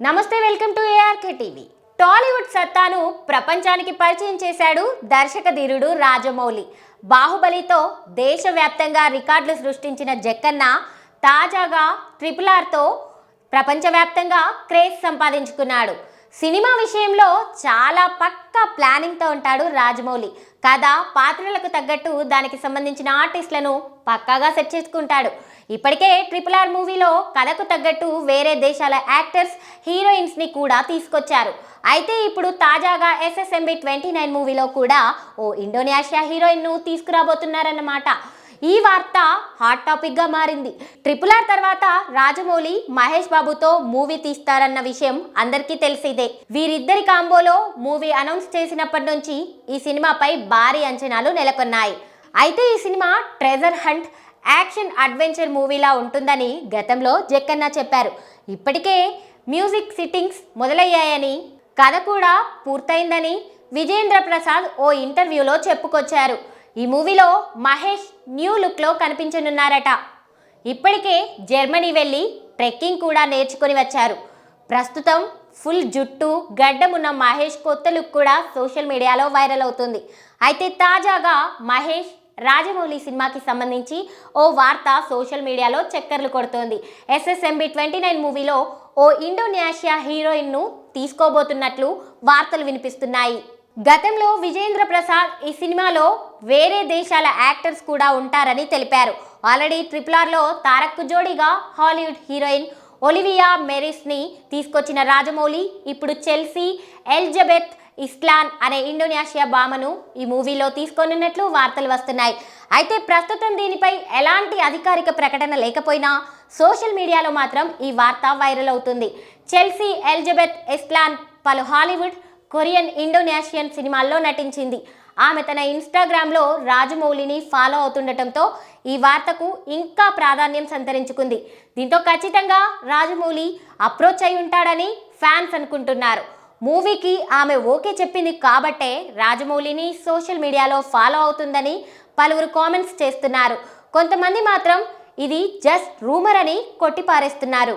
నమస్తే welcome to ARK TV Tollywood సత్తాను ప్రపంచానికి పరిచయం చేశాడు దర్శక ధీరుడు రాజమౌళి. బాహుబలితో దేశవ్యాప్తంగా రికార్డులు సృష్టించిన జక్కన్న తాజాగా ట్రిపుల్ ఆర్తో ప్రపంచవ్యాప్తంగా క్రేజ్ సంపాదించుకున్నాడు. సినిమా విషయంలో చాలా పక్కా ప్లానింగ్తో ఉంటాడు రాజమౌళి. కథ పాత్రలకు తగ్గట్టు దానికి సంబంధించిన ఆర్టిస్టులను పక్కాగా సెట్ చేసుకుంటాడు. ఇప్పటికే ట్రిపుల్ ఆర్ మూవీలో కథకు తగ్గట్టు వేరే దేశాల యాక్టర్స్ హీరోయిన్స్ని కూడా తీసుకొచ్చారు. అయితే ఇప్పుడు తాజాగా ఎస్ఎస్ఎంబి ట్వంటీ నైన్ మూవీలో కూడా ఓ ఇండోనేషియా హీరోయిన్ను తీసుకురాబోతున్నారన్నమాట. ఈ వార్త హాట్ టాపిక్గా మారింది. ట్రిపుల్ ఆర్ తర్వాత రాజమౌళి మహేష్ బాబుతో మూవీ తీస్తారన్న విషయం అందరికీ తెలిసిందే. వీరిద్దరి కాంబోలో మూవీ అనౌన్స్ చేసినప్పటి నుంచి ఈ సినిమాపై భారీ అంచనాలు నెలకొన్నాయి. అయితే ఈ cinema treasure hunt action adventure మూవీలా ఉంటుందని గతంలో జక్కన్న చెప్పారు. ఇప్పటికే మ్యూజిక్ సిట్టింగ్స్ మొదలయ్యాయని కథ కూడా పూర్తయిందని విజేంద్ర ప్రసాద్ ఓ ఇంటర్వ్యూలో చెప్పుకొచ్చారు. ఈ మూవీలో మహేష్ న్యూ లుక్లో కనిపించనున్నారట. ఇప్పటికే జర్మనీ వెళ్ళి ట్రెక్కింగ్ కూడా నేర్చుకొని వచ్చారు. ప్రస్తుతం ఫుల్ జుట్టు గడ్డమున్న మహేష్ కొత్త లుక్ కూడా సోషల్ మీడియాలో వైరల్ అవుతుంది. అయితే తాజాగా మహేష్ రాజమౌళి సినిమాకి సంబంధించి ఓ వార్త సోషల్ మీడియాలో చక్కర్లు కొడుతోంది. ఎస్ఎస్ఎంబి ట్వంటీ నైన్ మూవీలో ఓ ఇండోనేషియా హీరోయిన్ను తీసుకోబోతున్నట్లు వార్తలు వినిపిస్తున్నాయి. గతంలో విజేంద్ర ప్రసాద్ ఈ సినిమాలో వేరే దేశాల యాక్టర్స్ కూడా ఉంటారని తెలిపారు. ఆల్రెడీ ట్రిపుల్ ఆర్లో తారక్కు జోడీగా హాలీవుడ్ హీరోయిన్ ఒలివియా మెరిస్ని తీసుకొచ్చిన రాజమౌళి ఇప్పుడు చెల్సీ ఎల్జబెత్ ఇస్లాన్ అనే ఇండోనేషియా భామను ఈ మూవీలో తీసుకోనున్నట్లు వార్తలు వస్తున్నాయి. అయితే ప్రస్తుతం దీనిపై ఎలాంటి అధికారిక ప్రకటన లేకపోయినా సోషల్ మీడియాలో మాత్రం ఈ వార్త వైరల్ అవుతుంది. చెల్సీ ఎల్జబెత్ ఇస్లాన్ పలు హాలీవుడ్ కొరియన్ ఇండోనేషియన్ సినిమాల్లో నటించింది. ఆమె తన ఇన్స్టాగ్రామ్లో రాజమౌళిని ఫాలో అవుతుండటంతో ఈ వార్తకు ఇంకా ప్రాధాన్యం సంతరించుకుంది. దీంతో ఖచ్చితంగా రాజమౌళి అప్రోచ్ అయి ఉంటాడని ఫ్యాన్స్ అనుకుంటున్నారు. మూవీకి ఆమె ఓకే చెప్పింది కాబట్టే రాజమౌళిని సోషల్ మీడియాలో ఫాలో అవుతుందని పలువురు కామెంట్స్ చేస్తున్నారు. కొంతమంది మాత్రం ఇది జస్ట్ రూమర్ అని కొట్టిపారేస్తున్నారు.